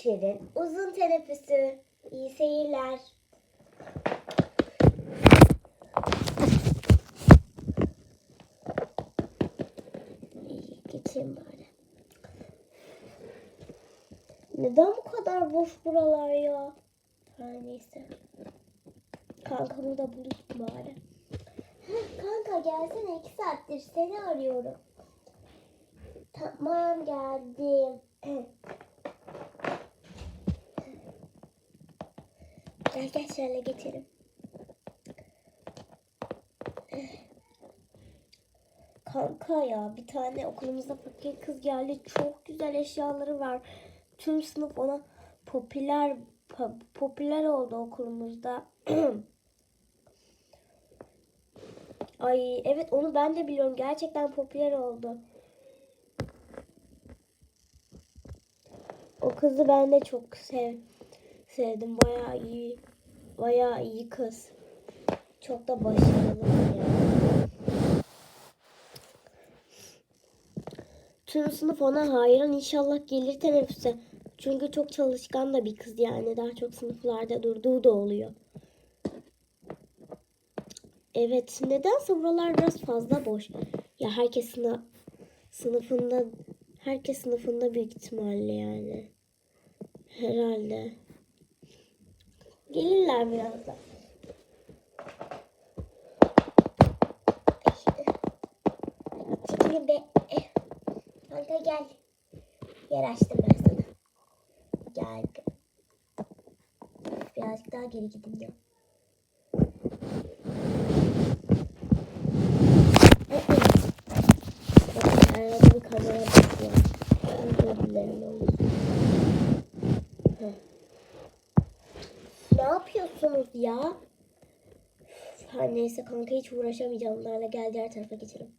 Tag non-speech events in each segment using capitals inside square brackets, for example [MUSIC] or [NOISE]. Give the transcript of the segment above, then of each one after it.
Düşlerin uzun teneffüsü. İyi seyirler. Geçeyim bari. Neden bu kadar boş buralar ya? Her neyse. Kankamı da bulayım bari. Kanka gelsene iki saattir seni arıyorum. Tamam geldim. Şöyle geçelim. Kanka ya bir tane okulumuza fakir kız geldi. Çok güzel eşyaları var. Tüm sınıf ona popüler po- popüler oldu okulumuzda. [CLEARS THROAT] Ay evet onu ben de biliyorum. Gerçekten popüler oldu. O kızı ben de çok sev sevdim. Bayağı iyi. Bayağı iyi kız. Çok da başarılı yani. Tüm sınıf ona hayran inşallah gelir teneffüse. Çünkü çok çalışkan da bir kız yani. Daha çok sınıflarda durduğu da oluyor. Evet, nedense buralar biraz fazla boş. Ya herkes sına- sınıfında herkes sınıfında büyük ihtimalle yani. Herhalde. Gelirler birazdan. Çekilin be. Kanka gel. Yer açtım ben sana. Gel. Birazcık daha geri gidin ya. Bakın yapıyorsunuz ya? Her neyse kanka hiç uğraşamayacağım onlarla. Gel diğer tarafa geçelim.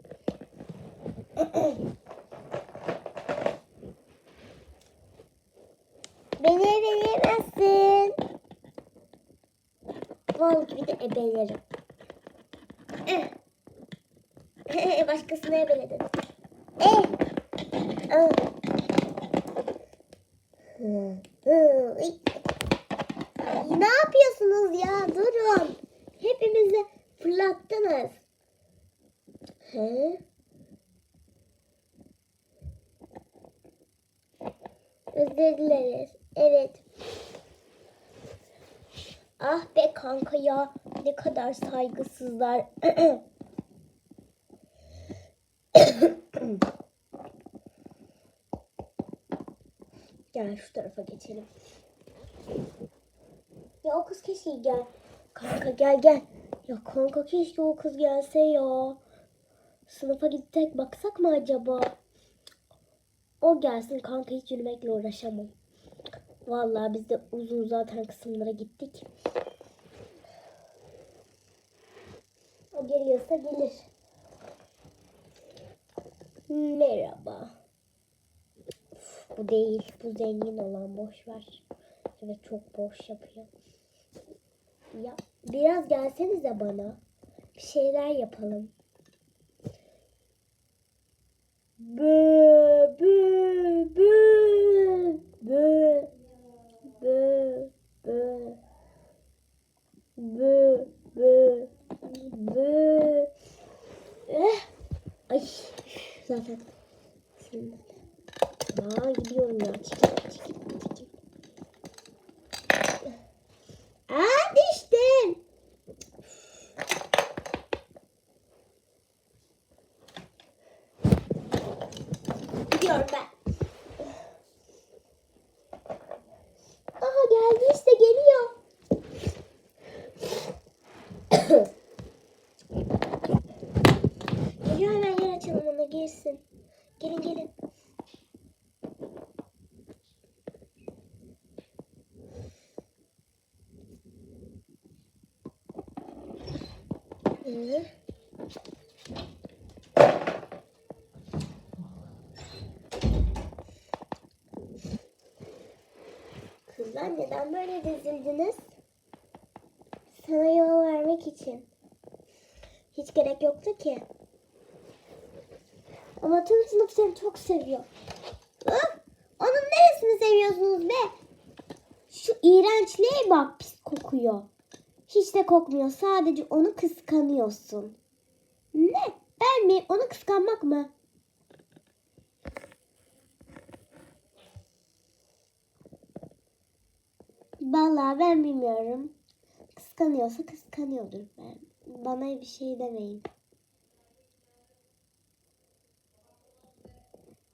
[CLEARS THROAT] Beni ebeleyemezsin. Bal gibi de ebelerim. Eh. [LAUGHS] Başkasını ebeledin. Eh. Ah. Hı, iy. Ne yapıyorsunuz ya? Durun. Hepimizi fırlattınız. He? Özür dileriz. Evet. Ah be kanka ya. Ne kadar saygısızlar. [COUGHS] Gel şu tarafa geçelim. Ya o kız keşke gel. Kanka gel gel. Ya kanka keşke o kız gelse ya. Sınıfa gitsek baksak mı acaba? O gelsin kanka hiç yürümekle uğraşamam. Vallahi biz de uzun zaten kısımlara gittik. O geliyorsa gelir. Merhaba. Uf, bu değil. Bu zengin olan boş ver. Evet çok boş yapıyor. Ya biraz gelsenize bana. Bir şeyler yapalım. Bö bö bö bö bö bö bö bö bö eh. Ay zaten Aa gidiyorum ya çekil Aa düştün Gidiyorum ben. Aha geldi işte geliyor. geliyor hemen yer açalım ona girsin. Gelin. Hı. Kızlar neden böyle dizildiniz? Sana yol vermek için. Hiç gerek yoktu ki. Ama tüm sınıf seni çok seviyor. Hı? Onun neresini seviyorsunuz be? iğrençliğe bak pis kokuyor. Hiç de kokmuyor. Sadece onu kıskanıyorsun. Ne? Ben mi? Onu kıskanmak mı? Vallahi ben bilmiyorum. Kıskanıyorsa kıskanıyordur ben. Bana bir şey demeyin.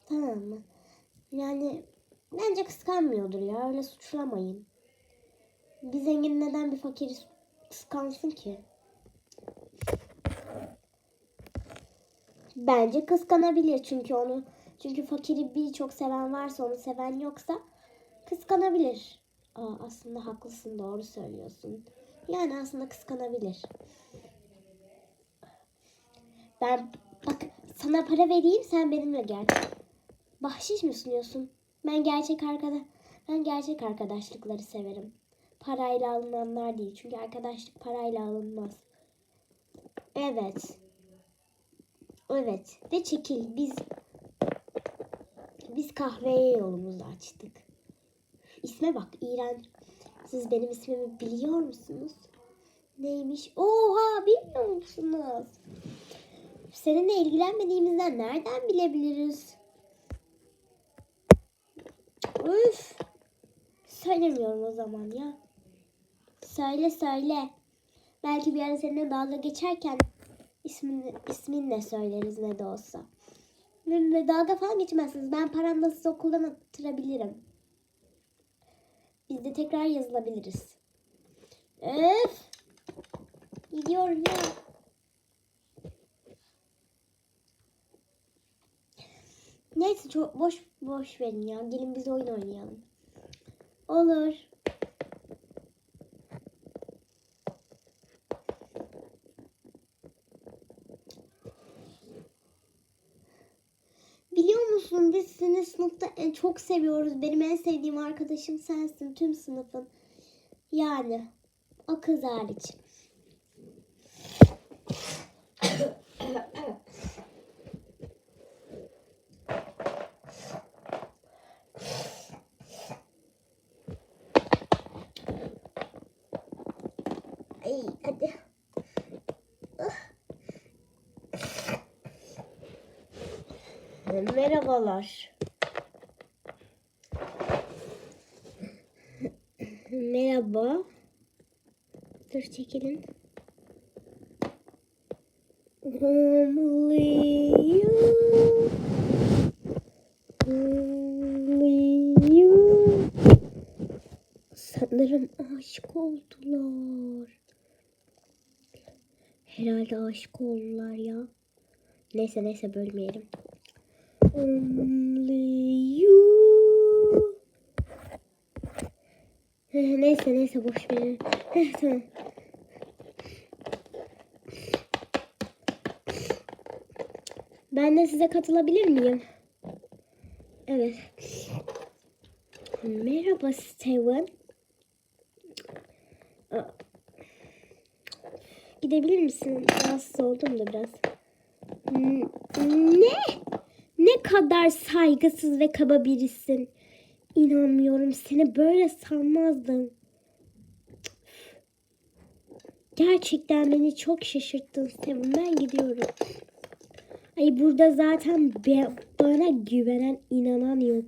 Tamam mı? Yani bence kıskanmıyordur ya. Öyle suçlamayın. Bir zengin neden bir fakiri kıskansın ki? Bence kıskanabilir çünkü onu çünkü fakiri birçok seven varsa onu seven yoksa kıskanabilir. Aa, aslında haklısın doğru söylüyorsun. Yani aslında kıskanabilir. Ben bak sana para vereyim sen benimle gel. Bahşiş mi sunuyorsun? Ben gerçek arkadaş ben gerçek arkadaşlıkları severim. Parayla alınanlar değil. Çünkü arkadaşlık parayla alınmaz. Evet. Evet. Ve çekil. Biz biz kahveye yolumuzu açtık. İsme bak İğrenç. Siz benim ismimi biliyor musunuz? Neymiş? Oha bilmiyor musunuz? Seninle ilgilenmediğimizden nereden bilebiliriz? Üf. Söylemiyorum o zaman ya. Söyle söyle. Belki bir ara seninle dalga geçerken ismini, isminle söyleriz ne de olsa. Ve dalga falan geçmezsiniz. Ben paramla sizi okuldan attırabilirim. Biz de tekrar yazılabiliriz. Öf. Gidiyorum ya. Neyse çok boş boş verin ya. Gelin biz oyun oynayalım. Olur. Biliyor musun biz seni sınıfta en çok seviyoruz. Benim en sevdiğim arkadaşım sensin tüm sınıfın. Yani o kız hariç. [COUGHS] Ay hadi. Merhabalar. Merhaba. Dur çekilin. Only you. Only you. Sanırım aşık oldular. Herhalde aşık oldular ya. Neyse neyse bölmeyelim. Only you. Neyse neyse boş verin. Tamam. Ben de size katılabilir miyim? Evet. Merhaba Steven. Gidebilir misin? Rahatsız oldum da biraz. N- Ne? Ne kadar saygısız ve kaba birisin. İnanmıyorum seni böyle sanmazdım. Gerçekten beni çok şaşırttın Steven. Ben gidiyorum. Ay burada zaten bana güvenen, inanan yok.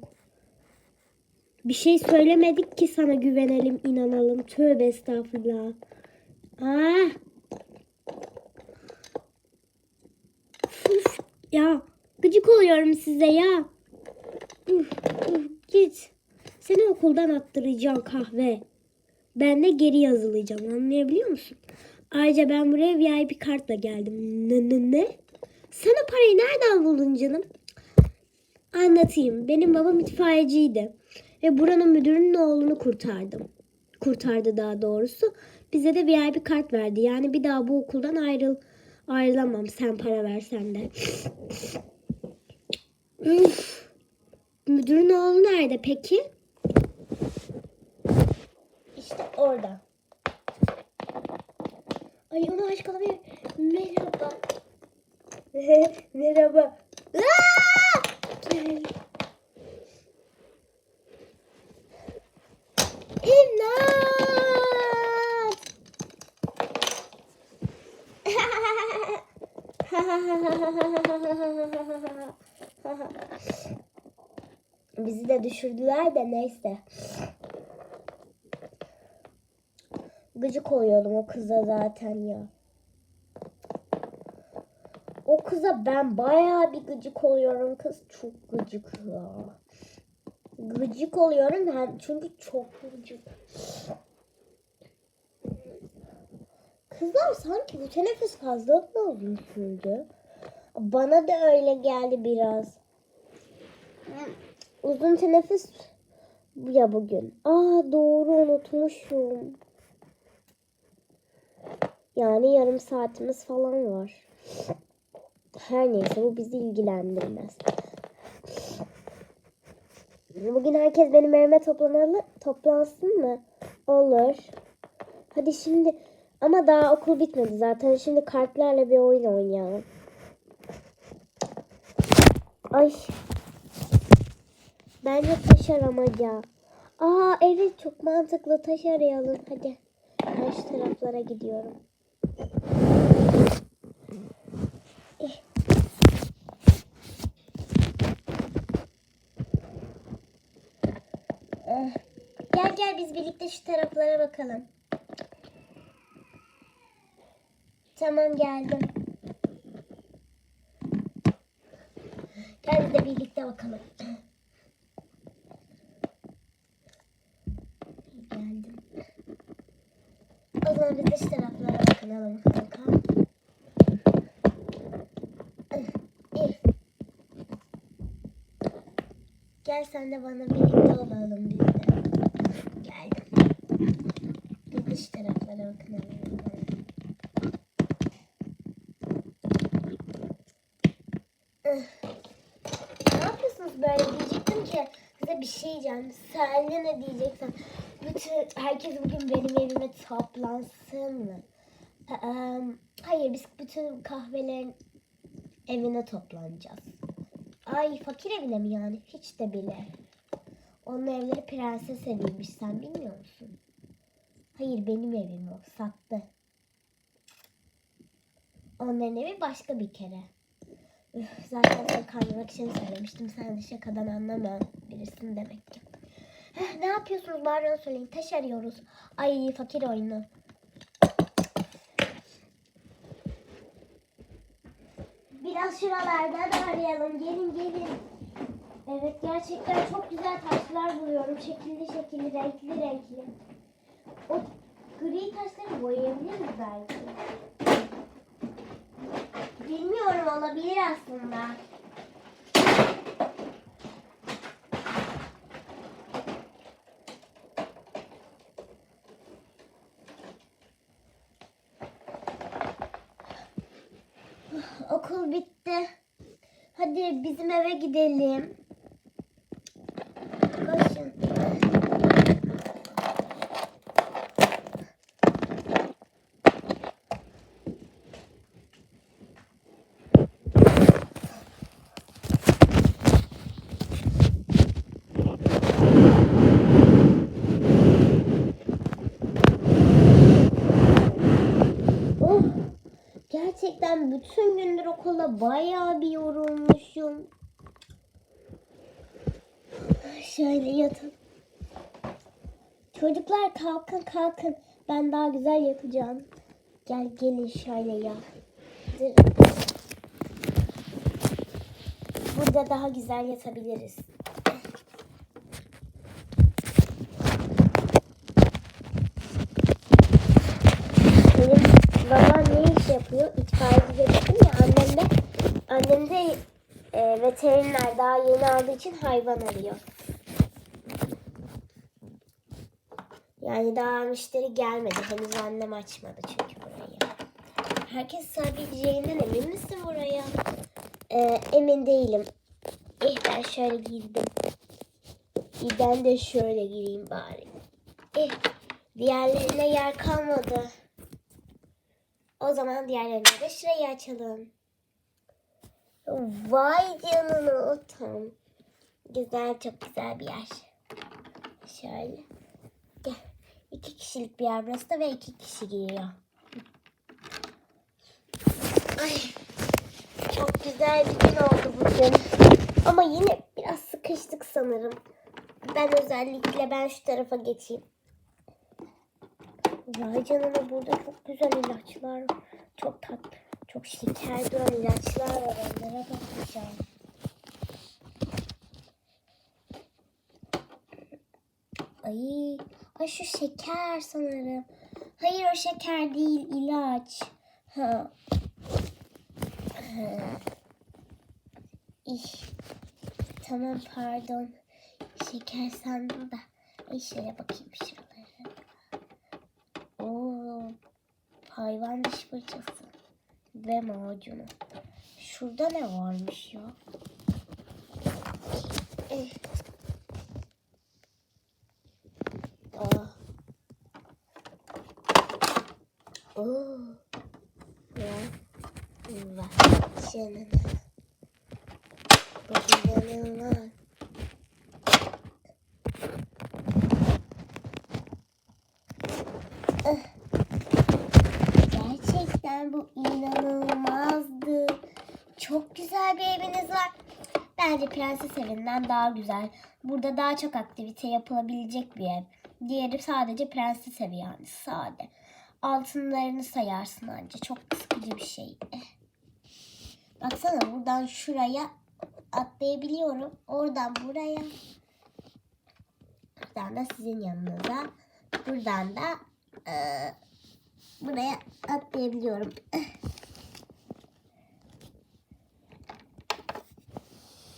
Bir şey söylemedik ki sana güvenelim, inanalım. Tövbe estağfurullah. Ah. Uf, ya gıcık oluyorum size ya. Git. Seni okuldan attıracağım kahve. Ben de geri yazılacağım anlayabiliyor musun? Ayrıca ben buraya VIP kartla geldim. Ne ne ne? Sen o parayı nereden buldun canım? Anlatayım. Benim babam itfaiyeciydi. Ve buranın müdürünün oğlunu kurtardım. Kurtardı daha doğrusu. Bize de VIP kart verdi. Yani bir daha bu okuldan ayrıl ayrılamam sen para versen de. Üf. Müdürün oğlu nerede peki? İşte orada. Ay onu aşk alabilir. Merhaba. [LAUGHS] Merhaba. Aa! Gel. İmdat! [LAUGHS] [LAUGHS] Bizi de düşürdüler de neyse. Gıcık oluyordum o kıza zaten ya. O kıza ben bayağı bir gıcık oluyorum. Kız çok gıcık ya. Gıcık oluyorum hem çünkü çok gıcık. Kızlar sanki bu teneffüs fazla mı uzun sürdü? Bana da öyle geldi biraz. Uzun teneffüs ya bugün. Aa doğru unutmuşum. Yani yarım saatimiz falan var. Her neyse bu bizi ilgilendirmez. Bugün herkes benim evime toplanalı, toplansın mı? Olur. Hadi şimdi ama daha okul bitmedi zaten. Şimdi kartlarla bir oyun oynayalım. Ay. Bence taş aramaca. Aa evet çok mantıklı taş arayalım. Hadi. Şu taraflara gidiyorum. Eh. Eh. Gel gel biz birlikte şu taraflara bakalım. Tamam geldim. Gel de birlikte bakalım. Geldim. O zaman biz de şu taraflara bakalım bakalım. İyi. Gel sen de bana birlikte olalım biz de. Geldim. De şu taraflara bakalım. Ne yapıyorsunuz böyle diyecektim ki size bir şey diyeceğim. Sen de ne diyeceksin? Bütün herkes bugün benim evime toplansın mı? Eee, hayır biz bütün kahvelerin evine toplanacağız. Ay fakir evine mi yani? Hiç de bile. Onun evleri prenses eviymiş sen bilmiyor musun? Hayır benim evim o sattı. Onların evi başka bir kere. Üf, zaten seni kandırmak için söylemiştim. Sen de şakadan anlamayan birisin demek ki. Heh, ne yapıyorsunuz onu söyleyin. Taş arıyoruz. Ay fakir oyunu. Biraz şuralardan arayalım. Gelin gelin. Evet gerçekten çok güzel taşlar buluyorum. Şekilli şekilli, renkli renkli. O gri taşları boyayabilir miyiz belki? Bilmiyorum olabilir aslında. Okul bitti. Hadi bizim eve gidelim. Koşun. Oh, gerçekten bütün gündür okula bayağı bir yorulmuşum. Şöyle yatalım. Çocuklar kalkın kalkın. Ben daha güzel yapacağım. Gel gelin şöyle ya. Burada daha güzel yatabiliriz. Benim babam ne iş yapıyor? İtfaiyeci dedim ya annem de annem de e, veteriner daha yeni aldığı için hayvan arıyor. Yani daha müşteri gelmedi. Henüz annem açmadı çünkü burayı. Herkes sığabileceğinden emin misin buraya? E, emin değilim. Eh ben şöyle girdim. Ben de şöyle gireyim bari. Eh diğerlerine yer kalmadı. O zaman diğerlerine de şurayı açalım. Vay canına tam. Güzel çok güzel bir yer. Şöyle. İki kişilik bir yer burası da ve iki kişi giriyor. Ay. Güzel bir gün oldu bugün. Ama yine biraz sıkıştık sanırım. Ben özellikle ben şu tarafa geçeyim. Vay canına burada çok güzel ilaçlar. Çok tat, çok şeker duran ilaçlar var. Onlara bakacağım. Ay, ay şu şeker sanırım. Hayır o şeker değil ilaç. Ha. Ha. Tamam pardon. Şeker sandım da. Ay şöyle bakayım şuralara. Oo. Hayvan diş fırçası. Ve macunu. Şurada ne varmış ya? Eh. Aa. Oo. Ya. Canına. Bu inanılmaz. Ah. Gerçekten bu inanılmazdı. Çok güzel bir eviniz var. Bence prenses evinden daha güzel. Burada daha çok aktivite yapılabilecek bir ev. Diğeri sadece prenses evi yani sade. Altınlarını sayarsın anca. Çok sıkıcı bir şey. Baksana buradan şuraya atlayabiliyorum. Oradan buraya. Buradan da sizin yanınıza. Buradan da eee, buraya atlayabiliyorum.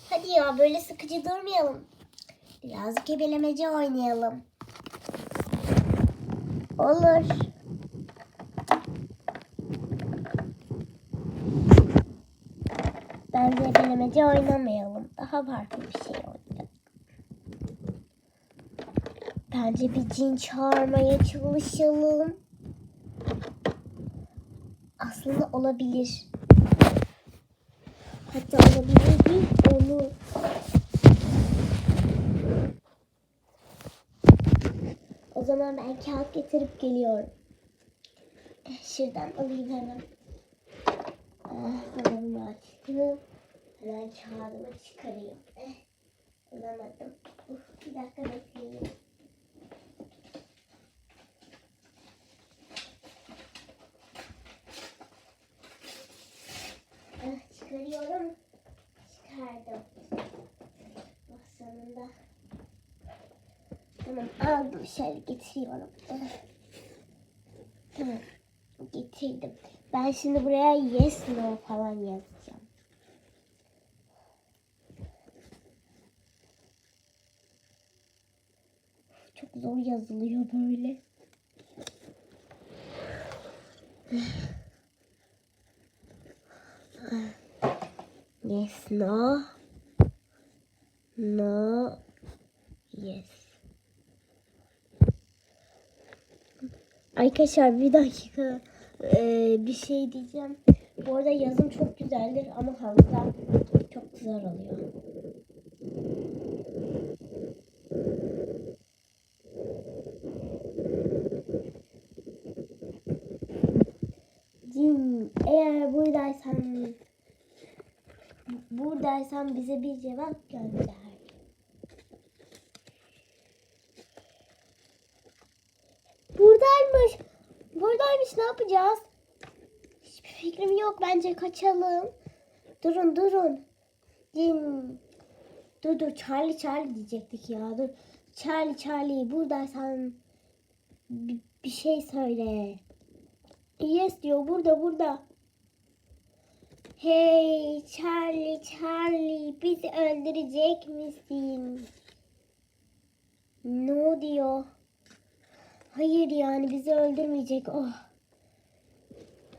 Hadi ya böyle sıkıcı durmayalım. Birazcık ebelemece oynayalım. Olur. Bence ebelemece oynamayalım. Daha farklı bir şey oynayalım. Bence bir cin çağırmaya çalışalım. Aslında olabilir. Hatta olabilir değil, olur. O zaman ben kağıt getirip geliyorum. Eh, Şuradan alayım hemen. Ah, dolabımı Hemen kağıdımı çıkarayım. Eh, bulamadım. Uf, bir dakika bekleyin. Ah, çıkarıyorum. Çıkardım. Oh, sonunda. Tamam aldım şöyle getiriyorum. Ah. Tamam getirdim. Ben şimdi buraya yes no falan yazacağım. Çok zor yazılıyor böyle. Yes, no. No. Yes. Arkadaşlar bir dakika Ee, bir şey diyeceğim. Bu arada yazım çok güzeldir ama halıda çok zor oluyor. Cin, eğer buradaysan buradaysan bize bir cevap gönder. Buradaymış. Buradaymış ne yapacağız? Hiçbir fikrim yok. Bence kaçalım. Durun durun. Cin. Dur dur Charlie Charlie diyecektik ya. Dur. Charlie Charlie buradaysan bir şey söyle. Yes diyor burada burada. Hey Charlie Charlie bizi öldürecek misin? No diyor. Hayır yani bizi öldürmeyecek. Oh.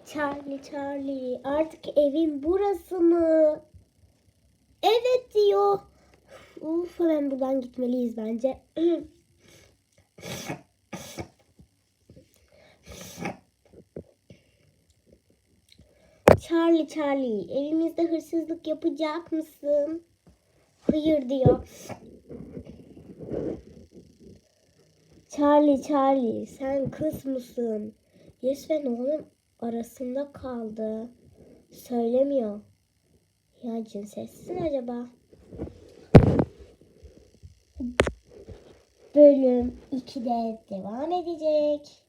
Charlie Charlie artık evin burası mı? Evet diyor. Uf hemen buradan gitmeliyiz bence. [CLEARS THROAT] Charlie Charlie evimizde hırsızlık yapacak mısın? Hayır diyor. Charlie Charlie sen kız mısın? Yes ve No'nun arasında kaldı. Söylemiyor. Ya cinsessin acaba? Bölüm 2'de devam edecek.